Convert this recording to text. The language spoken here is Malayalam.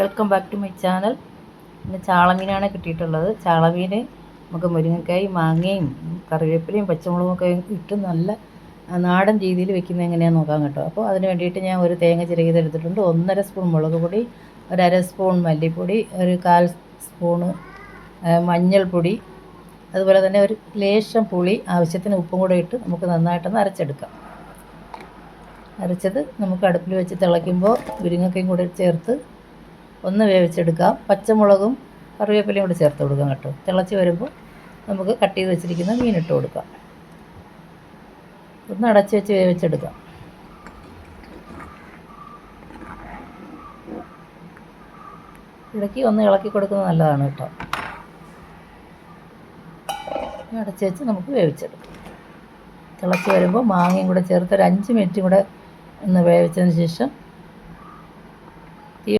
Welcome back to my channel പിന്നെ ചാളമീനാണ് കിട്ടിയിട്ടുള്ളത്. ചാളമീൻ നമുക്ക് മുരിങ്ങക്കായി മാങ്ങയും കറിവേപ്പിലയും പച്ചമുളകും ഒക്കെ ഇട്ട് നല്ല നാടൻ രീതിയിൽ വെക്കുന്നത് എങ്ങനെയാണെന്ന് നോക്കാം കേട്ടോ. അപ്പോൾ അതിന് വേണ്ടിയിട്ട് ഞാൻ ഒരു തേങ്ങ ചിരകിയത് എടുത്തിട്ടുണ്ട്. ഒന്നര സ്പൂൺ മുളക് പൊടി ഒരര സ്പൂൺ മല്ലിപ്പൊടി ഒരു കാൽ സ്പൂണ് മഞ്ഞൾപ്പൊടി അതുപോലെ തന്നെ ഒരു ലേശം പുളി ആവശ്യത്തിന് ഉപ്പും കൂടെ ഇട്ട് നമുക്ക് നന്നായിട്ടൊന്ന് അരച്ചെടുക്കാം. അരച്ചത് നമുക്ക് അടുപ്പിൽ വെച്ച് തിളയ്ക്കുമ്പോൾ മുരിങ്ങക്കയും കൂടെ ചേർത്ത് ഒന്ന് വേവിച്ചെടുക്കാം. പച്ചമുളകും കറിവേപ്പിലയും കൂടി ചേർത്ത് കൊടുക്കാം കേട്ടോ. തിളച്ച് വരുമ്പോൾ നമുക്ക് കട്ട് ചെയ്ത് വെച്ചിരിക്കുന്ന മീൻ ഇട്ട് കൊടുക്കാം. ഒന്ന് അടച്ച് വെച്ച് വേവിച്ചെടുക്കാം. ഇടയ്ക്ക് ഒന്ന് ഇളക്കി കൊടുക്കുന്നത് നല്ലതാണ് കേട്ടോ. അടച്ച് വെച്ച് നമുക്ക് വേവിച്ചെടുക്കാം. തിളച്ച് വരുമ്പോൾ മാങ്ങയും കൂടെ ചേർത്ത് ഒരു അഞ്ച് മിനിറ്റും കൂടെ ഒന്ന് വേവിച്ചതിന് ശേഷം